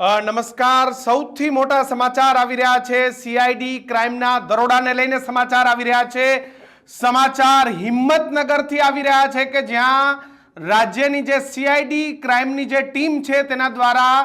નમસ્કાર. સૌથી મોટા સમાચાર આવી રહ્યા છે. સીઆઈડી ક્રાઇમના દરોડાને લઈને સમાચાર આવી રહ્યા છે. સમાચાર હિંમતનગરથી આવી રહ્યા છે કે જ્યાં રાજ્યની જે સીઆઈડી ક્રાઇમની જે ટીમ છે તેના દ્વારા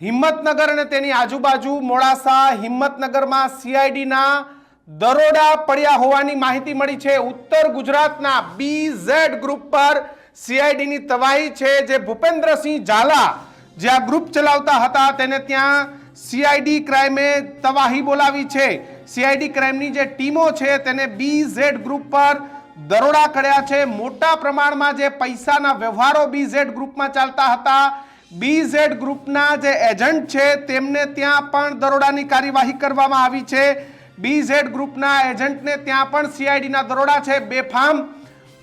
હિંમતનગર અને તેની આજુબાજુ મોડાસા હિંમતનગરમાં સીઆઈડીના દરોડા પડ્યા હોવાની માહિતી મળી છે. ઉત્તર ગુજરાતના બી ઝેડ ગ્રુપ પર સીઆઈડીની તવાહી છે જે ભૂપેન્દ્રસિંહ ઝાલા જે આ ગ્રુપ ચલાવતા હતા તેને ત્યાં સીઆઈડી ક્રાઇમે તવાહી બોલાવી છે. સીઆઈડી ક્રાઇમની જે ટીમો છે તેને બી ઝેડ ગ્રુપ પર દરોડા કર્યા છે. મોટા પ્રમાણમાં જે પૈસાના વ્યવહારો બી ઝેડ ગ્રુપમાં ચાલતા હતા બી ઝેડ ગ્રુપના જે એજન્ટ છે તેમને ત્યાં પણ દરોડાની કાર્યવાહી કરવામાં આવી છે. બી ઝેડ ગ્રુપના એજન્ટને ત્યાં પણ સીઆઈડીના દરોડા છે. બેફામ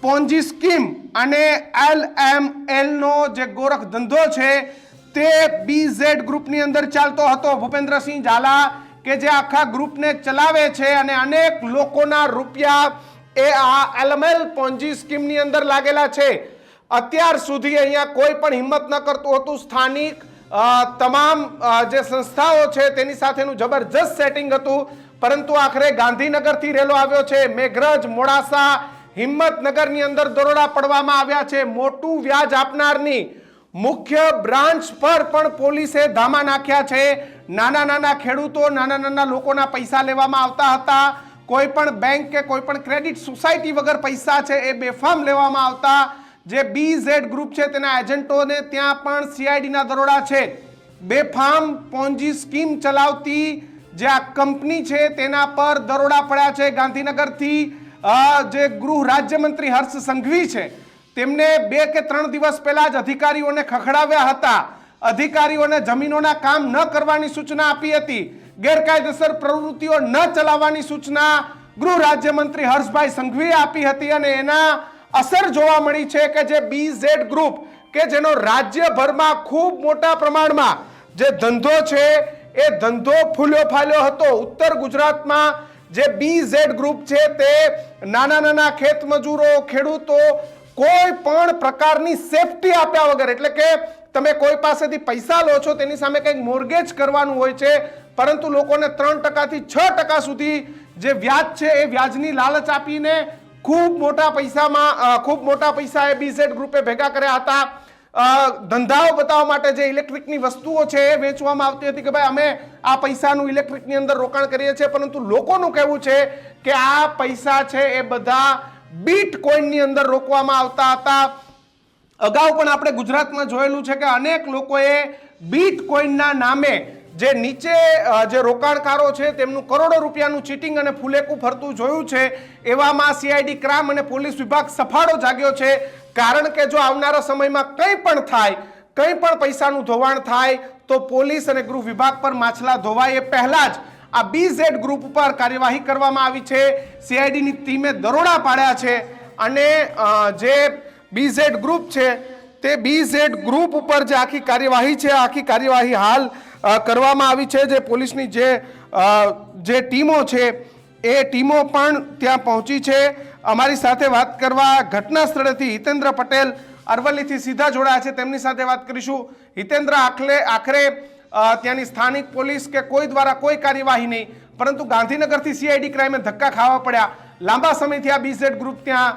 પોન્જી સ્કીમ અને એલ એમ એલનો જે ગોરખ ધંધો છે તે બી ઝેડ ગ્રુપની અંદર ચાલતો હતો. ભૂપેન્દ્રસિંહ ઝાલા કે જે આખા ગ્રુપને ચલાવે છે અને અનેક લોકોના રૂપિયા એ આ એલએમએલ પોન્જી સ્કીમની અંદર લાગેલા છે. અત્યાર સુધી અહીંયા કોઈ પણ હિંમત ન કરતું હતું. સ્થાનિક તમામ જે સંસ્થાઓ છે તેની સાથેનું જબરજસ્ત સેટિંગ હતું. પરંતુ આખરે ગાંધીનગરથી રેલો આવ્યો છે. મેઘરજ, મોડાસા, હિંમતનગરની અંદર દરોડા પડવામાં આવ્યા છે. મોટું વ્યાજ આપનારની મુખ્ય બ્રાન્ચ પર પણ પોલીસે ધામા નાખ્યા છે. નાના નાના ખેડૂતો, નાના નાના લોકોના પૈસા લેવામાં આવતા હતા. કોઈ પણ બેંક કે કોઈ પણ ક્રેડિટ સોસાયટી વગર પૈસા છે એ બેફામ લેવામાં આવતા. જે બી ઝેડ ગ્રુપ છે તેના એજન્ટોને ત્યાં પણ સીઆઈડીના દરોડા છે. બેફામ પોન્જી સ્કીમ ચલાવતી જે આ કંપની છે તેના પર દરોડા પડ્યા છે ગાંધીનગરથી. જે ગૃહ રાજ્યમંત્રી હર્ષ સંઘવી છે તેમને બે કે ત્રણ દિવસ પહેલા જ અધિકારીઓને ખખડાવ્યા હતા. અધિકારીઓને જમીનોના કામ ન કરવાની સૂચના આપી હતી. ગેરકાયદેસર પ્રવૃત્તિઓ ન ચલાવવાની સૂચના ગૃહ રાજ્યમંત્રી હર્ષભાઈ સંઘવીએ આપી હતી અને એના અસર જોવા મળી છે કે જે બી ઝેડ ગ્રુપ કે જેનો રાજ્યભરમાં ખૂબ મોટા પ્રમાણમાં જે ધંધો છે, એ ધંધો ફૂલ્યો ફાલ્યો હતો. ઉત્તર ગુજરાતમાં જે બી ઝેડ ગ્રુપ છે તે નાના નાના ખેતમજૂરો, ખેડૂતો કોઈ પણ પ્રકારની સેફટી આપ્યા વગર, એટલે કે તમે કોઈ પાસેથી પૈસા લો છો, તેની સામે કંઈક મોર્ગેજ કરવાનું હોય છે, પરંતુ લોકોને ત્રણ ટકાથી છ ટકા સુધી જે વ્યાજ છે, એ વ્યાજની લાલચ આપીને ખૂબ મોટા પૈસામાં ખૂબ મોટા પૈસા એ બીઝેડ ગ્રુપે ભેગા કર્યા હતા. ધંધાઓ બતાવવા માટે જે ઇલેક્ટ્રિકની વસ્તુઓ છે, એ વેચવામાં આવતી હતી કે ભાઈ, અમે આ પૈસાનું ઇલેક્ટ્રિકની અંદર રોકાણ કરીએ છીએ, પરંતુ લોકોનું કહેવું છે કે આ પૈસા છે, એ બધા બીટ કોઈનની અંદર રોકવામાં આવતા હતા. અગાઉ પણ આપણે ગુજરાતમાં જોયેલું છે કે અનેક લોકોએ બીટ નામે જે નીચે જે રોકાણકારો છે તેમનું કરોડો રૂપિયાનું ચીટિંગ અને ફુલેકું ફરતું જોયું છે, એવામાં સીઆઈડી ક્રાઇમ અને પોલીસ વિભાગ સફાળો જાગ્યો છે. કારણ કે જો આવનારા સમયમાં કંઈ પણ થાય, કંઈ પણ પૈસાનું ધોવાણ થાય, તો પોલીસ અને ગૃહ વિભાગ પર માછલા ધોવાય એ પહેલાં જ આ બીઝેડ ગ્રુપ ઉપર કાર્યવાહી કરવામાં આવી છે. સીઆઈડીની ટીમે દરોડા પાડ્યા છે અને જે બીઝેડ ગ્રુપ છે તે બીઝેડ ગ્રુપ ઉપર જે આખી કાર્યવાહી છે, આખી કાર્યવાહી હાલ કરવામાં આવી છે. જે પોલીસની જે જે ટીમો છે એ ટીમો પણ ત્યાં પહોંચી છે. અમારી સાથે વાત કરવા ઘટના સ્થળેથી હિતેન્દ્ર પટેલ અરવલ્લીથી સીધા જોડાયા છે. તેમની સાથે વાત કરીશું. હિતેન્દ્ર આખલે, આખરે ત્યાંની સ્થાનિક પોલીસ કે કોઈ દ્વારા કોઈ કાર્યવાહી નહીં. પરંતુ ગાંધીનગરથી સીઆઈડી ક્રાઇમે ધક્કા ખાવા પડ્યા. લાંબા સમયથી આ બીઝેડ ગ્રુપ ત્યાં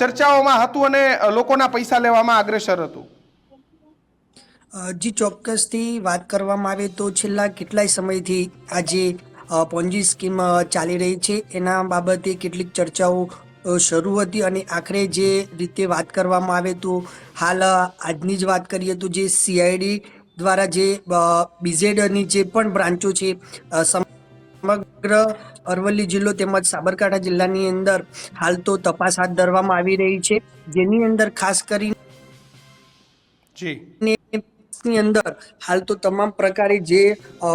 ચર્ચાઓમાં હતું અને લોકોના પૈસા લેવામાં અગ્રેસર હતું. જી, ચોક્કસથી વાત કરવામાં આવે તો છેલ્લા કેટલાય સમયથી આ જે પોન્જી સ્કીમ ચાલી રહી છે. એના બાબતે કેટલીક ચર્ચાઓ શરૂ હતી અને આખરે જે રીતે વાત કરવામાં આવે તો હાલ આજની જ વાત કરીએ તો જે સીઆઈડી દ્વારા જે બીઝેડની જે પણ બ્રાન્ચો છે સમગ્ર અરવલ્લી જિલ્લો તેમજ સાબરકાંઠા જિલ્લાની અંદર હાલ તો તપાસ હાથ ધરવામાં આવી રહી છે. જેની અંદર ખાસ કરીને ની અંદર હાલ તો તમામ પ્રકારે જે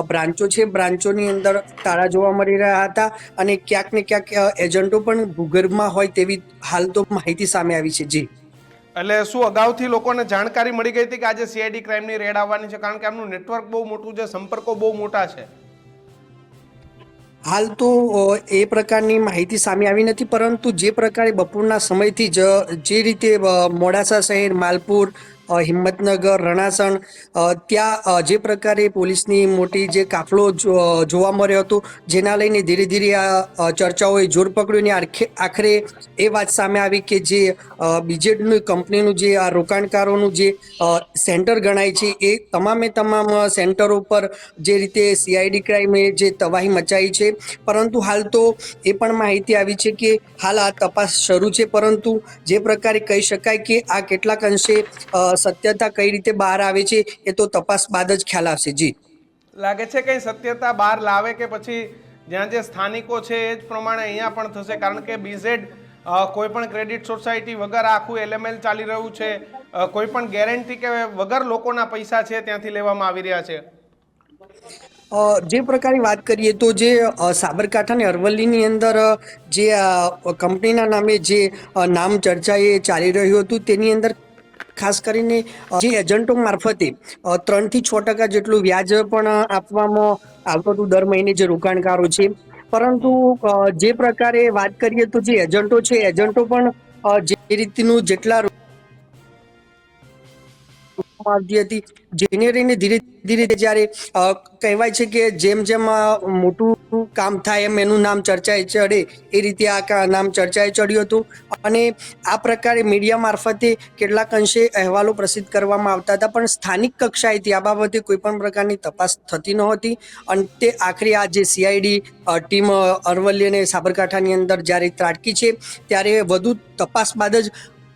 બ્રાન્ચો છે બ્રાન્ચોની અંદર તાળા જોવા મળી રહ્યા હતા અને ક્યાંક ને ક્યાંક એજન્ટો પણ ભૂગર્ભમાં હોય તેવી હાલ તો માહિતી સામે આવી છે. જી. એટલે શું અગાઉથી લોકોને જાણકારી મળી ગઈ હતી કે આજે સીઆઈડી ક્રાઇમની રેડ આવવાની છે? કારણ કે આમનું નેટવર્ક બહુ મોટું છે, સંપર્કો બહુ મોટા છે. હાલ તો એ પ્રકારની માહિતી સામે આવી નથી, પરંતુ જે પ્રકારે બપોરના સમયથી જ, જે રીતે મોડાસા શહેર, માલપુર હિંમતનગર, રણાસણ ત્યાં જે પ્રકારે પોલીસની મોટી જે કાફલો જોવા મળ્યો હતો, જેના લઈને ધીરે ધીરે આ ચર્ચાઓએ જોર પકડ્યું અને આખે- આખરે એ વાત સામે આવી કે જે બીજેડની કંપનીનું જે આ રોકાણકારોનું જે સેન્ટર ગણાય છે, એ તમામે તમામ સેન્ટરો પર જે રીતે સીઆઈડી ક્રાઇમે જે તબાહી મચાવી છે. પરંતુ હાલ તો એ પણ માહિતી આવી છે કે હાલ આ તપાસ શરૂ છે, પરંતુ જે પ્રકારે કહી શકાય કે આ કેટલાક અંશે સત્યતા કઈ રીતે બહાર આવે છે એ તો તપાસ બાદ જ ખ્યાલ આવશે. જી. લાગે છે કઈ સત્યતા બહાર લાવે કે પછી જ્યાં જે સ્થાનિકો છે એ જ પ્રમાણે અહીંયા પણ થશે? કારણ કે બીઝેડ કોઈ પણ ક્રેડિટ સોસાયટી વગર આખું એલએમએલ ચાલી રહ્યું છે કોઈ પણ ગેરંટી કે વગર લોકોના પૈસા છે ત્યાંથી લેવામાં આવી રહ્યા છે? જે પ્રકારે વાત કરીએ તો જે સાબરકાંઠા અને અરવલ્લીની અંદર જે કંપનીના નામે જે નામ ચર્ચા એ ચાલી રહ્યું હતું તેની અંદર ખાસ કરીને જે એજન્ટો મારફતે ત્રણથી છ ટકા જેટલું વ્યાજ પણ આપવામાં આવતું હતું દર મહિને જે રોકાણકારો છે. પરંતુ જે પ્રકારે વાત કરીએ તો જે એજન્ટો છે, એજન્ટો પણ જે રીતનું જેટલા આવતી હતી. જેને ધીરે ધીરે જ્યારે કહેવાય છે કે જેમ જેમ મોટું કામ થાય એમ એનું નામ ચર્ચાએ ચડે એ રીતે આ નામ ચર્ચાએ ચડ્યું હતું. અને આ પ્રકારે મીડિયા મારફતે કેટલાક અંશે અહેવાલો પ્રસિદ્ધ કરવામાં આવતા હતા. પણ સ્થાનિક કક્ષાએથી આ બાબતે કોઈ પણ પ્રકારની તપાસ થતી નહોતી. અને તે આખરે આ જે સીઆઈડી ટીમ અરવલ્લી અને સાબરકાંઠાની અંદર જ્યારે ત્રાટકી છે, ત્યારે વધુ તપાસ બાદ જ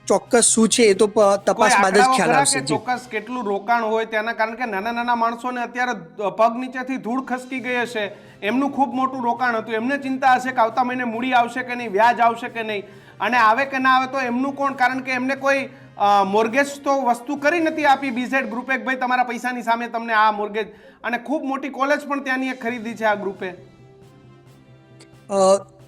ચોક્કસ શું છે એ તો તપાસ બાદ જ ખ્યાલ આવશે ચોક્કસ કેટલું રોકાણ હોય તેના કારણ કે નાના નાના માણસોને અત્યારે પગ નીચેથી ધૂળ ખસકી ગઈ હશે. એમનું ખૂબ મોટું રોકાણ હતું. એમને ચિંતા હશે કે આવતા મહિને મૂડી આવશે કે નહીં વ્યાજ આવશે કે નહીં. અને આવે કે ના આવે તો એમનું કોણ? કારણ કે એમને કોઈ મોર્ગેજ તો વસ્તુ કરી નથી આપી બીઝેડ ગ્રુપે ભાઈ તમારા પૈસાની સામે તમને આ મોર્ગેજ અને ખૂબ મોટી કોલેજ પણ ત્યાંની એક ખરીદી છે આ ગ્રુપે અ,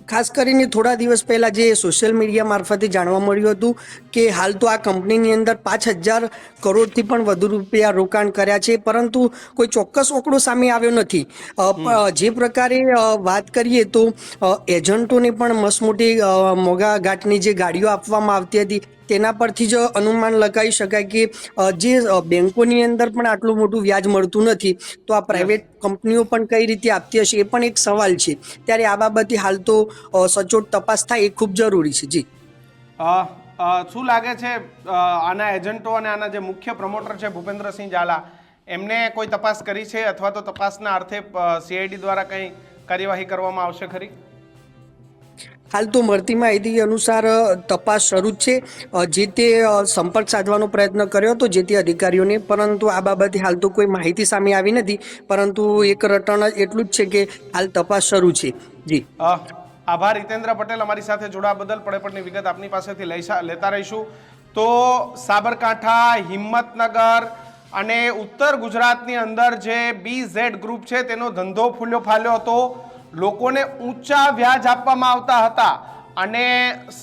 ખાસ કરીને થોડા દિવસ પહેલા જે સોશિયલ મીડિયા મારફતે જાણવા મળ્યું હતું કે હાલ તો આ કંપનીની અંદર પાંચ હજાર કરોડથી પણ વધુ રૂપિયા રોકાણ કર્યા છે પરંતુ કોઈ ચોક્કસ આંકડો સામે આવ્યો નથી. જે પ્રકારે વાત કરીએ તો એજન્ટોને પણ મસમોટી મોંઘા ઘાટની જે ગાડીઓ આપવામાં આવતી હતી તેના પરથી જ અનુમાન લગાવી શકાય કે જે બેંકોની અંદર પણ આટલું મોટું વ્યાજ મળતું નથી તો આ પ્રાઇવેટ કંપનીઓ પણ કઈ રીતે આપતી હશે એ પણ એક સવાલ છે. ત્યારે આ બાબતે હાલ તો સચોટ તપાસ થાય એ ખૂબ જરૂરી છે. જી. શું લાગે છે આના એજન્ટો અને આના જે મુખ્ય પ્રમોટર છે ભૂપેન્દ્રસિંહ ઝાલા એમને કોઈ તપાસ કરી છે? અથવા તો તપાસના અર્થે સીઆઈડી દ્વારા કંઈ કાર્યવાહી કરવામાં આવશે ખરી? હાલ તો મળતી માહિતી અનુસાર તપાસ શરૂ છે. જે તે સંપર્ક સાધવાનો પ્રયત્ન કર્યો હતો, જે તે અધિકારીઓને. પરંતુ આ બાબતે હાલ તો કોઈ માહિતી સામે આવી નથી. પરંતુ એક રટણ એટલું જ છે કે હાલ તપાસ શરૂ છે. જી. આભાર હિતેન્દ્ર પટેલ અમારી સાથે જોડાવા બદલ. પડે પડની વિગત આપની પાસેથી લઈશા- લેતા રહીશું. તો સાબરકાંઠા, હિંમતનગર અને ઉત્તર ગુજરાતની અંદર જે બી ઝેડ ગ્રુપ છે, તેનો ધંધો ફૂલ્યો ફાલ્યો હતો. લોકોને ઊંચા વ્યાજ આપવામાં આવતા હતા. અને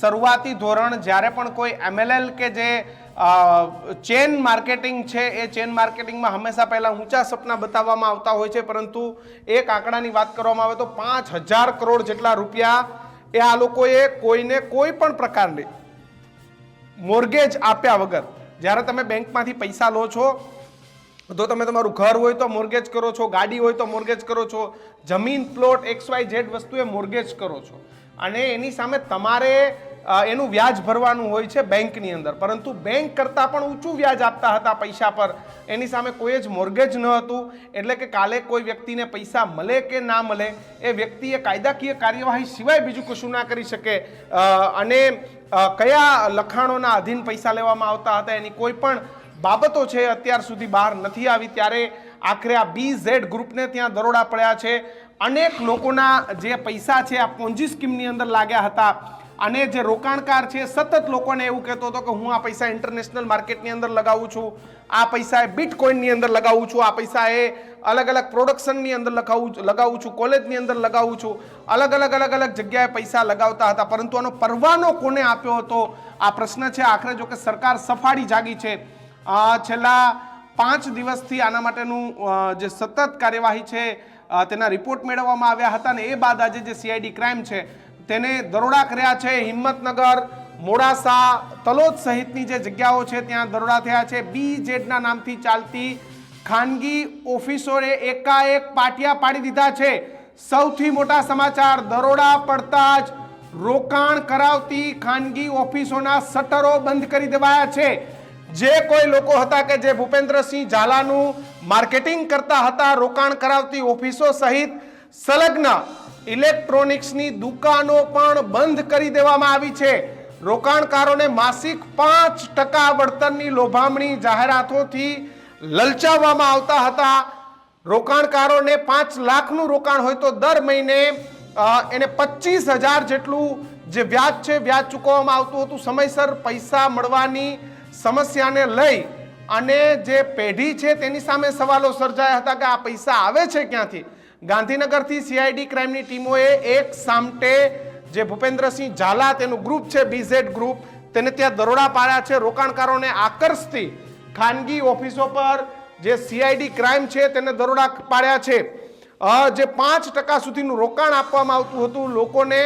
શરૂઆતી ધોરણ જ્યારે પણ કોઈ એમએલએલ કે જે ચેન માર્કેટિંગ છે, એ ચેન માર્કેટિંગમાં હંમેશા પહેલાં ઊંચા સપના બતાવવામાં આવતા હોય છે. પરંતુ એક આંકડાની વાત કરવામાં આવે તો પાંચ હજાર કરોડ જેટલા રૂપિયા એ આ લોકોએ કોઈને કોઈ પણ પ્રકારની મોર્ગેજ આપ્યા વગર. જ્યારે તમે બેંકમાંથી પૈસા લો છો તો તમે તમારું ઘર હોય તો મોર્ગેજ કરો છો, ગાડી હોય તો મોર્ગેજ કરો છો, જમીન પ્લોટ એક્સ વાય ઝેડ એ મોર્ગેજ કરો છો. અને એની સામે તમારે એનું વ્યાજ ભરવાનું હોય છે બેંકની અંદર. પરંતુ બેંક કરતાં પણ ઊંચું વ્યાજ આપતા હતા પૈસા પર. એની સામે કોઈ જ મોર્ગેજ ન હતું. એટલે કે કાલે કોઈ વ્યક્તિને પૈસા મળે કે ના મળે, એ વ્યક્તિએ કાયદાકીય કાર્યવાહી સિવાય બીજું કશું ના કરી શકે. અને કયા લખાણોના અધીન પૈસા લેવામાં આવતા હતા, એની કોઈ પણ બાબતો છે, અત્યાર સુધી બહાર નથી આવી. ત્યારે આખરે આ બી ઝેડ ગ્રુપને ત્યાં દરોડા પડ્યા છે. અનેક લોકોના જે પૈસા છે, આ પોન્જી સ્કીમની અંદર લાગ્યા હતા. અને જે રોકાણકાર છે, સતત લોકોને એવું કહેતો હતો કે હું આ પૈસા ઇન્ટરનેશનલ માર્કેટની અંદર લગાવું છું. આ પૈસા એ બિટકોઇનની અંદર લગાવું છું. આ પૈસા એ અલગ અલગ પ્રોડક્શનની અંદર લગાવું લગાવું છું કોલેજની અંદર લગાવું છું. અલગ અલગ અલગ અલગ જગ્યાએ પૈસા લગાવતા હતા. પરંતુ આનો પરવાનો કોને આપ્યો હતો? આ પ્રશ્ન છે. આખરે જો કે સરકાર સફાળી જાગી છે. છેલ્લા પાંચ દિવસથી આના માટેનું જે સતત કાર્યવાહી છે તેના રિપોર્ટ મેળવવામાં આવ્યા હતા અને એ બાદ આજે જે સીઆઈડી ક્રાઇમ છે, તેને દરોડા કર્યા છે. હિંમતનગર, મોડાસા, તલોદ સહિતની જે જગ્યાઓ છે, ત્યાં દરોડા થયા છે. બી જેડના નામથી ચાલતી ખાનગી ઓફિસોએ એકાએક પાટિયા પાડી દીધા છે. સૌથી મોટા સમાચાર, દરોડા પડતા જ રોકાણ કરાવતી ખાનગી ઓફિસોના શટરો બંધ કરી દેવાયા છે. જે કોઈ લોકો હતા કે જે ભૂપેન્દ્રસિંહ ઝાલાનું માર્કેટિંગ કરતા હતા, રોકાણ કરાવતી ઓફિસો સહિત સંલગ્ન ઇલેક્ટ્રોનિક્સની દુકાનો પણ બંધ કરી દેવામાં આવી છે. રોકાણકારોને માસિક પાંચ ટકા વળતરની લોભામણી જાહેરાતોથી લલચાવવામાં આવતા હતા. રોકાણકારોને પાંચ લાખનું રોકાણ હોય તો દર મહિને એને પચીસ હજાર જેટલું જે વ્યાજ છે, વ્યાજ ચૂકવવામાં આવતું હતું. સમયસર પૈસા મળવાની સમસ્યાને લઈ અને જે પેઢી છે તેની સામે સવાલો સર્જાયા હતા કે આ પૈસા આવે છે ક્યાંથી? ગાંધીનગરથી સીઆઈડી ક્રાઇમની ટીમોએ એક સામટે જે ભૂપેન્દ્રસિંહ ઝાલા તેનું ગ્રુપ છે બીઝેડ ગ્રુપ, તેને ત્યાં દરોડા પાડ્યા છે. રોકાણકારોને આકર્ષતી ખાનગી ઓફિસો પર જે સીઆઈડી ક્રાઇમ છે તેને દરોડા પાડ્યા છે. જે પાંચ ટકા સુધીનું રોકાણ આપવામાં આવતું હતું, લોકોને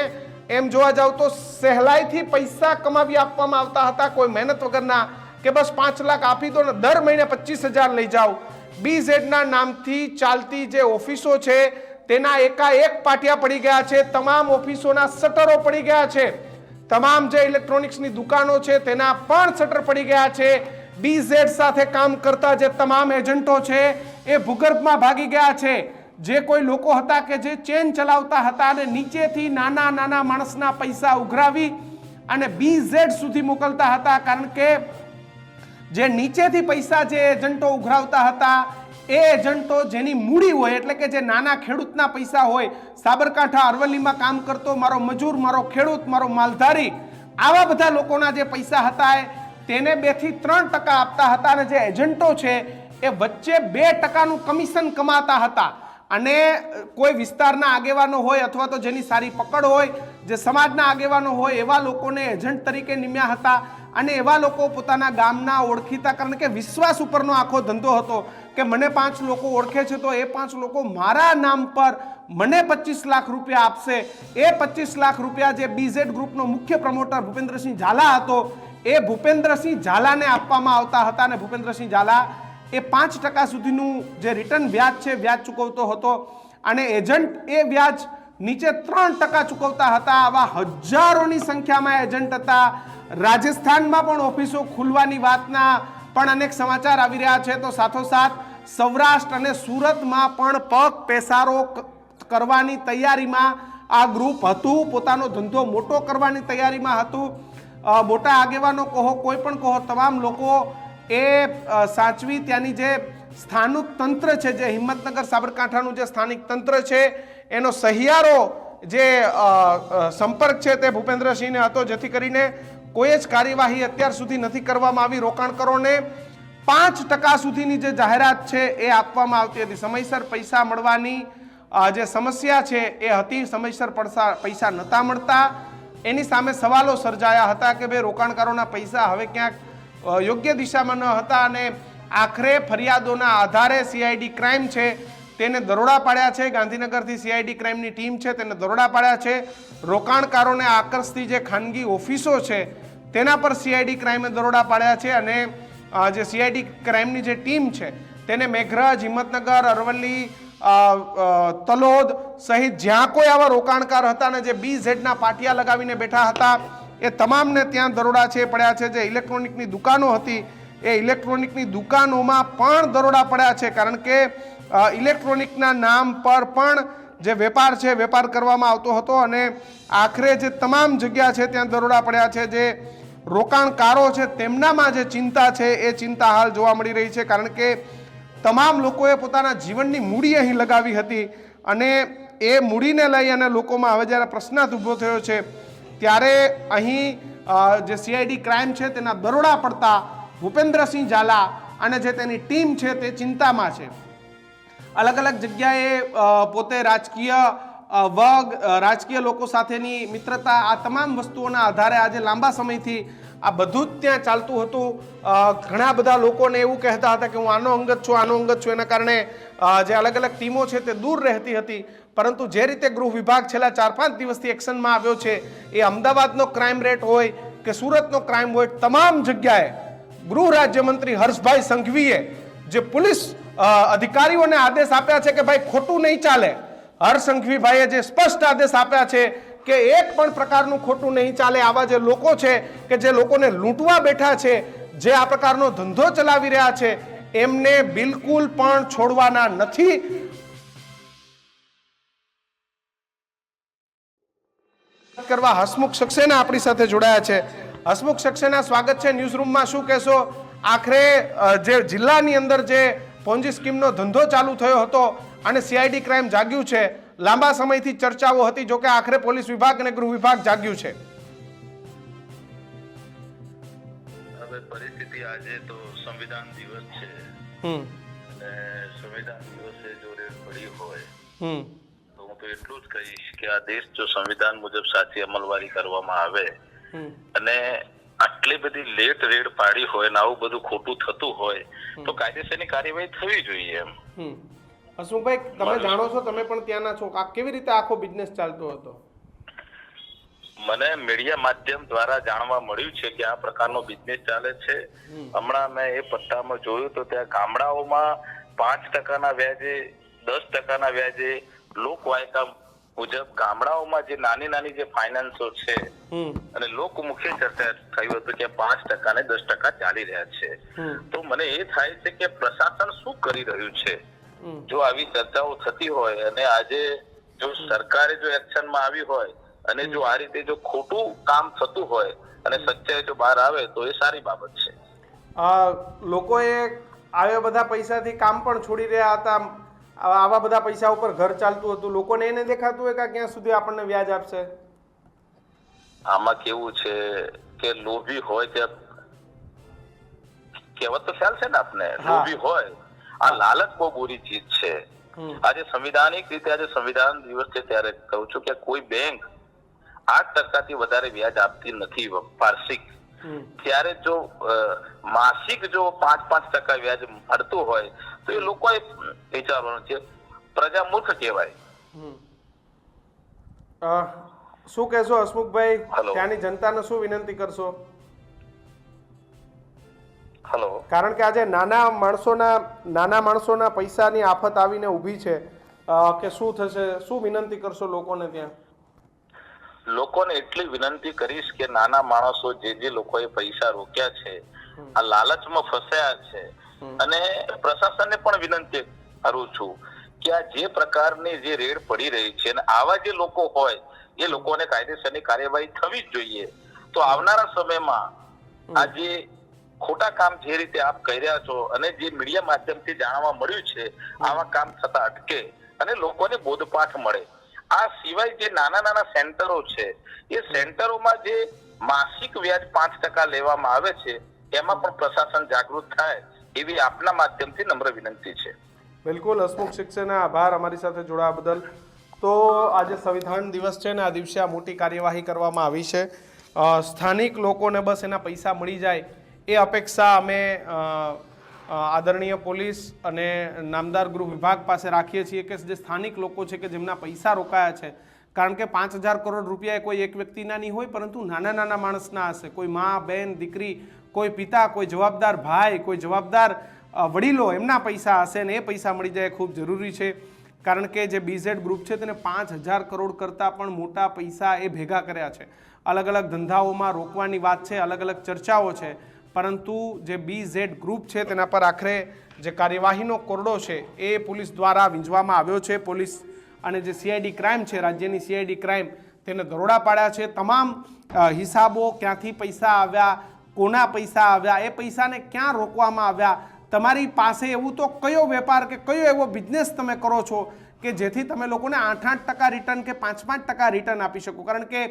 એમ જોવા જાવ તો સહેલાઈથી પૈસા કમાવી આપવામાં આવતા હતા. કોઈ મહેનત વગરના કે બસ પાંચ લાખ આપી દો ને દર મહિને પચીસ હજાર લઈ જાઓ. બીઝેડના નામથી ચાલતી જે ઓફિસો છે, તેના એકાએક પાટિયા પડી ગયા છે. તમામ ઓફિસોના શટરો પડી ગયા છે. તમામ જે ઇલેક્ટ્રોનિક્સની દુકાનો છે, તેના પણ શટર પડી ગયા છે. બીઝેડ સાથે કામ કરતા જે તમામ એજન્ટો છે, એ ભૂગર્ભમાં ભાગી ગયા છે. જે કોઈ લોકો હતા કે જે ચેન ચલાવતા હતા અને નીચેથી નાના નાના માણસના પૈસા ઉઘરાવી અને બીઝેડ સુધી મોકલતા હતા. કારણ કે જે નીચેથી પૈસા જે એજન્ટો ઉઘરાવતા હતા, એ એજન્ટો જેની મૂડી હોય, એટલે કે જે નાના ખેડૂતના પૈસા હોય, સાબરકાંઠા, અરવલ્લીમાં કામ કરતો મારો મજૂર, મારો ખેડૂત, મારો માલધારી, આવા બધા લોકોના જે પૈસા હતા એ, તેને બેથી ત્રણ ટકા આપતા હતા અને જે એજન્ટો છે, એ વચ્ચે બે ટકાનું કમિશન કમાતા હતા. અને કોઈ વિસ્તારના આગેવાનો હોય અથવા તો જેની સારી પકડ હોય, જે સમાજના આગેવાનો હોય, એવા લોકોને એજન્ટ તરીકે નિમ્યા હતા. અને એવા લોકો પોતાના ગામના ઓળખીતા, કારણ કે વિશ્વાસ ઉપરનો આખો ધંધો હતો કે મને પાંચ લોકો ઓળખે છે, તો એ પાંચ લોકો મારા નામ પર મને પચીસ લાખ રૂપિયા આપશે. એ પચીસ લાખ રૂપિયા જે બીઝેડ ગ્રુપનો મુખ્ય પ્રમોટર ભૂપેન્દ્રસિંહ ઝાલા હતો, એ ભૂપેન્દ્રસિંહ ઝાલાને આપવામાં આવતા હતા અને ભૂપેન્દ્રસિંહ ઝાલા એ પાંચ ટકા સુધીનું જે રિટર્ન વ્યાજ છે, વ્યાજ ચૂકવતો હતો. અને એજન્ટ એ વ્યાજ નીચે ત્રણ ટકા ચૂકવતા હતા. આવા હજારોની સંખ્યામાં એજન્ટ હતા. રાજસ્થાનમાં પણ ઓફિસો ખુલવાની વાતના પણ અનેક સમાચાર આવી રહ્યા છે. તો સાથોસાથ સૌરાષ્ટ્ર અને સુરતમાં પણ પગ પેસારો કરવાની તૈયારીમાં આ ગ્રુપ હતું. પોતાનો ધંધો મોટો કરવાની તૈયારીમાં હતું. મોટા આગેવાનો કહો, કોઈ પણ કહો, તમામ લોકો એ સાચવી ત્યાંની જે સ્થાનિક તંત્ર છે, જે હિંમતનગર સાબરકાંઠાનું જે સ્થાનિક તંત્ર છે એનો સહિયારો જે સંપર્ક છે તે ભૂપેન્દ્રસિંહને હતો, જેથી કરીને કોઈ જ કાર્યવાહી અત્યાર સુધી નથી કરવામાં આવી રોકાણકારોને પાંચ ટકા સુધીની જે જાહેરાત છે એ આપવામાં આવતી હતી. સમયસર પૈસા મળવાની જે સમસ્યા છે એ હતી. સમયસર પડસા, પૈસા નહોતા મળતા. એની સામે સવાલો સર્જાયા હતા કે ભાઈ રોકાણકારોના પૈસા હવે ક્યાંક યોગ્ય દિશામાં ન હતા અને આખરે ફરિયાદોના આધારે સીઆઈડી ક્રાઇમ છે તેને દરોડા પાડ્યા છે. ગાંધીનગરથી સીઆઈડી ક્રાઇમની ટીમ છે, તેને દરોડા પાડ્યા છે. રોકાણકારોને આકર્ષતી જે ખાનગી ઓફિસો છે, તેના પર સીઆઈડી ક્રાઇમે દરોડા પાડ્યા છે અને જે સીઆઈડી ક્રાઇમની જે ટીમ છે, તેને મેઘરજ, હિંમતનગર, અરવલ્લી તલોદ સહિત જ્યાં કોઈ આવા રોકાણકાર હતા ને જે બી ઝેડના પાટિયા લગાવીને બેઠા હતા, એ તમામને ત્યાં દરોડા છે, પડ્યા છે. જે ઇલેક્ટ્રોનિકની દુકાનો હતી, એ ઇલેક્ટ્રોનિકની દુકાનોમાં પણ દરોડા પડ્યા છે. કારણ કે ઇલેક્ટ્રોનિકના નામ પર પણ જે વેપાર છે, વેપાર કરવામાં આવતો હતો અને આખરે જે તમામ જગ્યા છે, ત્યાં દરોડા પડ્યા છે, જે રોકાણકારો છે, તેમનામાં જે ચિંતા છે, એ ચિંતા હાલ જોવા મળી રહી છે, કારણ કે તમામ લોકોએ પોતાના જીવનની મૂડી અહીં લગાવી હતી અને એ મૂડીને લઈ અને લોકોમાં હવે જ્યારે પ્રશ્નાર્થ ઊભો થયો છે, ત્યારે અહીં જે સીઆઈડી ક્રાઇમ છે, તેના દરોડા પડતા ભૂપેન્દ્રસિંહ ઝાલા અને જે તેની ટીમ છે, તે ચિંતામાં છે. અલગ અલગ જગ્યાએ પોતે રાજકીય વર્ગ રાજકીય લોકો સાથેની મિત્રતા, આ તમામ વસ્તુઓના આધારે આજે લાંબા સમયથી આ બધું જ ત્યાં ચાલતું હતું. ઘણા બધા લોકોને એવું કહેતા હતા કે હું આનો અંગત છું, આનો અંગત છું. એના કારણે જે અલગ અલગ ટીમો છે તે દૂર રહેતી હતી. પરંતુ જે રીતે ગૃહ વિભાગ છેલ્લા ચાર પાંચ દિવસથી એક્શનમાં આવ્યો છે, એ અમદાવાદનો ક્રાઇમ રેટ હોય કે સુરતનો ક્રાઇમ હોય, તમામ જગ્યાએ ગૃહ રાજ્યમંત્રી હર્ષભાઈ સંઘવીએ જે પોલીસ અધિકારીઓને આદેશ આપ્યા છે કે ભાઈ ખોટું નહીં ચાલે. હરસંઘવીભાઈએ જે સ્પષ્ટ આદેશ આપ્યા છે કે એક પણ પ્રકારનું ખોટું નહીં ચાલે, આવા જે લોકો છે કે જે લોકોને લૂંટવા બેઠા છે, જે આ પ્રકારનો ધંધો ચલાવી રહ્યા છે, એમને બિલકુલ પણ છોડવાના નથી. કરવા હસમુખ સક્સેના આપણી સાથે જોડાયા છે. હસમુખ સક્સેના સ્વાગત છે ન્યૂઝ રૂમમાં શું કહેશો? આખરે જે જિલ્લાની અંદર જે પોન્જી સ્કીમનો ધંધો ચાલુ થયો હતો અને સીઆઈડી ક્રાઇમ જાગ્યું છે. લાંબા સમયથી ચર્ચાઓ હતી જોકે આખરે પોલીસ વિભાગ અને ગૃહ વિભાગ જાગ્યું છે. હવે પરિસ્થિતિ આજે તો સંવિધાન દિવસ છે. હમ. અને સંવિધાન દિવસે જો રેડ પડી હોય હમ. તો હું તો એટલું જ કહીશ કે આ દેશ જો સંવિધાન મુજબ સાચી અમલવારી કરવામાં આવે હમ. અને આટલી બધી લેટ રેડ પાડી હોય ને આવું બધું ખોટું થતું હોય તો કાયદેસરની કાર્યવાહી થવી જોઈએ એમ. હસમુખભાઈ તમે જાણો છો તમે પણ ત્યાંના છો. આ કેવી રીતે આખો બિઝનેસ ચાલતો હતો? મને મીડિયા માધ્યમ દ્વારા જાણવા મળ્યું છે કે આ પ્રકારનો બિઝનેસ ચાલે છે. હમણાં મેં એ પત્તામાં જોયું તો ત્યાં ગામડાઓમાં પાંચ ટકાના વ્યાજે દસ ટકાના વ્યાજે લોક વાયકા મુજબ ગામડાઓમાં જે નાની નાની જે ફાઇનાન્સો છે અને લોકો મુખ્ય ચર્ચા થયું હતું કે પાંચ ટકા ને દસ ટકા ચાલી રહ્યા છે. તો મને એ થાય છે કે પ્રશાસન શું કરી રહ્યું છે? જો આવી ચર્ચાઓ થતી હોય અને આજે જો સરકારે જો એક્શનમાં આવી હોય અને જો આ રીતે જો ખોટું કામ થતું હોય અને સચ્ચાઈ જો બહાર આવે તો એ સારી બાબત છે. આ લોકોએ આવ્યા બધા પૈસાથી કામ પણ છોડી રહ્યા હતા. આવા બધા પૈસા ઉપર ઘર ચાલતું હતું. લોકોને એને દેખાતું હોય કે ક્યાં સુધી આપણને વ્યાજ આપશે? આમાં કેવું છે કે લોભી હોય કે કહેવત તો ખ્યાલ છે ને આપને? લોભી હોય. આ લાલચ બહુ બુરી ચીજ છે. આજે સંવિધાનિક રીતે આજે સંવિધાન દિવસ છે ત્યારે કહું છું કે કોઈ બેંક આઠ ટકાથી વધારે વ્યાજ આપતી નથી વાર્ષિક. ત્યારે જો માસિક જો પાંચ પાંચ ટકા વ્યાજ મળતું હોય તો એ લોકોએ વિચારવાનું છે પ્રજા મૂર્ખ કહેવાય. શું કહેશો હસમુખભાઈ? ત્યાંની જનતાને શું વિનંતી કરશો? હલો. કારણ કે આજે નાના માણસોના નાના માણસોના પૈસાની આફત આવીને ઊભી છે. કે શું થશે? શું વિનંતી કરશો લોકોને ત્યાં? લોકોને એટલી વિનંતી કરીશ કે નાના માણસો જે જે લોકોએ પૈસા રોક્યા છે આ લાલચમાં ફસાયા છે અને પ્રશાસનને પણ વિનંતી કરું છું કે આ જે પ્રકારની જે રેડ પડી રહી છે અને આવા જે લોકો હોય એ લોકોને કાયદેસરની કાર્યવાહી થવી જ જોઈએ. તો આવનારા સમયમાં આ જે ખોટા કામ જે રીતે આપ કહી રહ્યા છો અને જે મીડિયા માધ્યમથી જાણવા મળ્યું છે આવા કામ થતા અટકે અને લોકોને બોધપાઠ મળે. આ સિવાય જે નાના નાના સેન્ટરો છે એ સેન્ટરોમાં જે માસિક વ્યાજ પાંચ ટકા લેવામાં આવે છે એમાં પણ પ્રશાસન જાગૃત થાય. એવી આપના માધ્યમથી નમ્ર વિનંતી છે. બિલકુલ, હસમુખ શિક્ષણના આભાર અમારી સાથે જોડાવા બદલ. તો આજે સંવિધાન દિવસ છે ને આ દિવસે આ મોટી કાર્યવાહી કરવામાં આવી છે. સ્થાનિક લોકોને બસ એના પૈસા મળી જાય એ અપેક્ષા અમે આદરણીય પોલીસ અને નામદાર ગૃહ વિભાગ પાસે રાખીએ છીએ કે જે સ્થાનિક લોકો છે કે જેમના પૈસા રોકાયા છે. કારણ કે પાંચ હજાર કરોડ રૂપિયા કોઈ એક વ્યક્તિના નહીં હોય, પરંતુ નાના નાના માણસના હશે. કોઈ મા, બેન, દીકરી કોઈ પિતા, કોઈ જવાબદાર ભાઈ, કોઈ જવાબદાર વડીલો એમના પૈસા હશે ને એ પૈસા મળી જાય ખૂબ જરૂરી છે. કારણ કે જે બીઝેડ ગ્રુપ છે તેને પાંચ હજાર કરોડ કરતાં પણ મોટા પૈસા એ ભેગા કર્યા છે. અલગ અલગ ધંધાઓમાં રોકવાની વાત છે, અલગ અલગ ચર્ચાઓ છે. પરંતુ જે બી ઝેડ ગ્રુપ છે તેના પર આખરે જે કાર્યવાહીનો કોરડો છે એ પોલીસ દ્વારા વીંઝવામાં આવ્યો છે. પોલીસ અને જે સીઆઈડી ક્રાઇમ છે, રાજ્યની સીઆઈડી ક્રાઇમ તેને દરોડા પાડ્યા છે. તમામ હિસાબો ક્યાંથી પૈસા આવ્યા કોના પૈસા આવ્યા, એ પૈસાને ક્યાં રોકવામાં આવ્યા? તમારી પાસે એવું તો કયો વેપાર કે કયો એવો બિઝનેસ તમે કરો છો કે જેથી તમે લોકોને આઠ આઠ ટકા રિટર્ન કે પાંચ પાંચ ટકા રિટર્ન આપી શકો? કારણ કે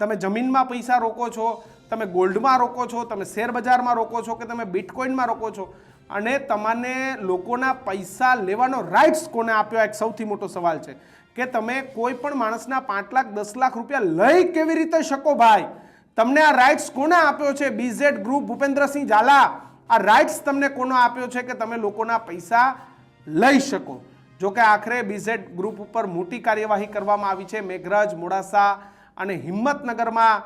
તમે જમીનમાં પૈસા રોકો છો, તમે ગોલ્ડમાં રોકો છો, તમે શેર બજારમાં રોકો છો કે તમે બિટકોઇનમાં રોકો છો? અને તમને લોકોના પૈસા લેવાનો રાઇટ્સ કોને આપ્યો? એક સૌથી મોટો સવાલ છે કે તમે કોઈ પણ માણસના પાંચ લાખ, દસ લાખ રૂપિયા લઈ કેવી રીતે શકો ભાઈ? તમને આ રાઇટ્સ કોને આપ્યો છે? BZ group Bhupendrasinh Zala. આ રાઇટ્સ તમને કોનો આપ્યો છે કે તમે લોકોના પૈસા લઈ શકો? જો કે આખરે બીઝેડ ગ્રુપ ઉપર મોટી કાર્યવાહી કરવામાં આવી છે. મેઘરજ, મોડાસા અને હિંમતનગરમાં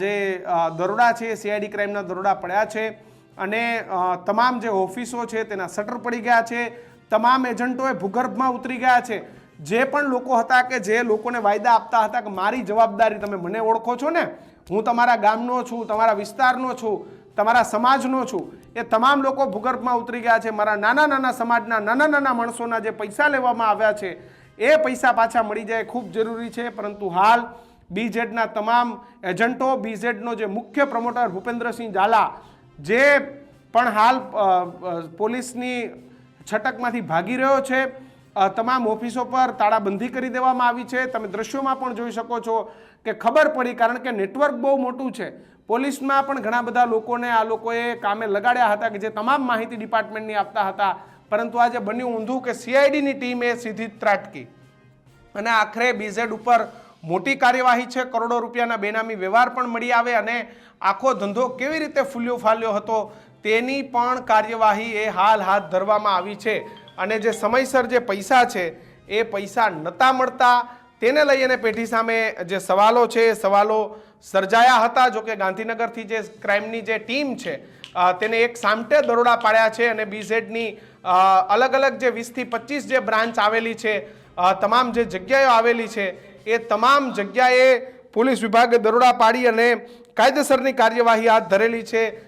જે દરોડા છે સીઆઈડી ક્રાઇમના દરોડા પડ્યા છે અને તમામ જે ઓફિસો છે તેના શટર પડી ગયા છે. તમામ એજન્ટોએ ભૂગર્ભમાં ઉતરી ગયા છે. જે પણ લોકો હતા કે જે લોકોને વાયદા આપતા હતા કે મારી જવાબદારી તમે મને ઓળખો છો ને, હું તમારા ગામનો છું, તમારા વિસ્તારનો છું, તમારા સમાજનો છું, એ તમામ લોકો ભૂગર્ભમાં ઉતરી ગયા છે. મારા નાના નાના સમાજના નાના નાના માણસોના જે પૈસા લેવામાં આવ્યા છે, એ પૈસા પાછા મળી જાય ખૂબ જરૂરી છે. પરંતુ હાલ બીઝેડના તમામ એજન્ટો બીઝેડનો જે મુખ્ય પ્રમોટર ભૂપેન્દ્રસિંહ ઝાલા, જે પણ હાલ પોલીસની છટકમાંથી ભાગી રહ્યો છે તમામ ઓફિસો પર તાળાબંધી કરી દેવામાં આવી છે. તમે દ્રશ્યોમાં પણ જોઈ શકો છો કે ખબર પડી કારણ કે નેટવર્ક બહુ મોટું છે. પોલીસમાં પણ ઘણા બધા લોકોને આ લોકોએ કામે લગાડ્યા હતા કે જે તમામ માહિતી ડિપાર્ટમેન્ટની આપતા હતા. પરંતુ આજે બન્યું ઊંધું કે સીઆઈડીની ટીમે સીધી જ ત્રાટકી. અને આખરે બીઝેડ ઉપર મોટી કાર્યવાહી છે. કરોડો રૂપિયાના બેનામી વ્યવહાર પણ મળી આવે અને આખો ધંધો કેવી રીતે ફૂલ્યો ફાલ્યો હતો તેની પણ કાર્યવાહી એ હાલ હાથ ધરવામાં આવી છે. અને જે સમયસર જે પૈસા છે, એ પૈસા નહોતા મળતા, તેને લઈ અને પેઢી સામે જે સવાલો છે, એ સવાલો સર્જાયા હતા. જોકે ગાંધીનગરથી જે ક્રાઇમની જે ટીમ છે તેને એક સામટે દરોડા પાડ્યા છે અને બીઝેડની અલગ અલગ જે વીસથી પચીસ જે બ્રાન્ચ આવેલી છે તમામ જે જગ્યાએ આવેલી છે, એ તમામ જગ્યાએ પોલીસ વિભાગે દરોડા પાડી અને કાયદેસરની કાર્યવાહી હાથ ધરેલી છે.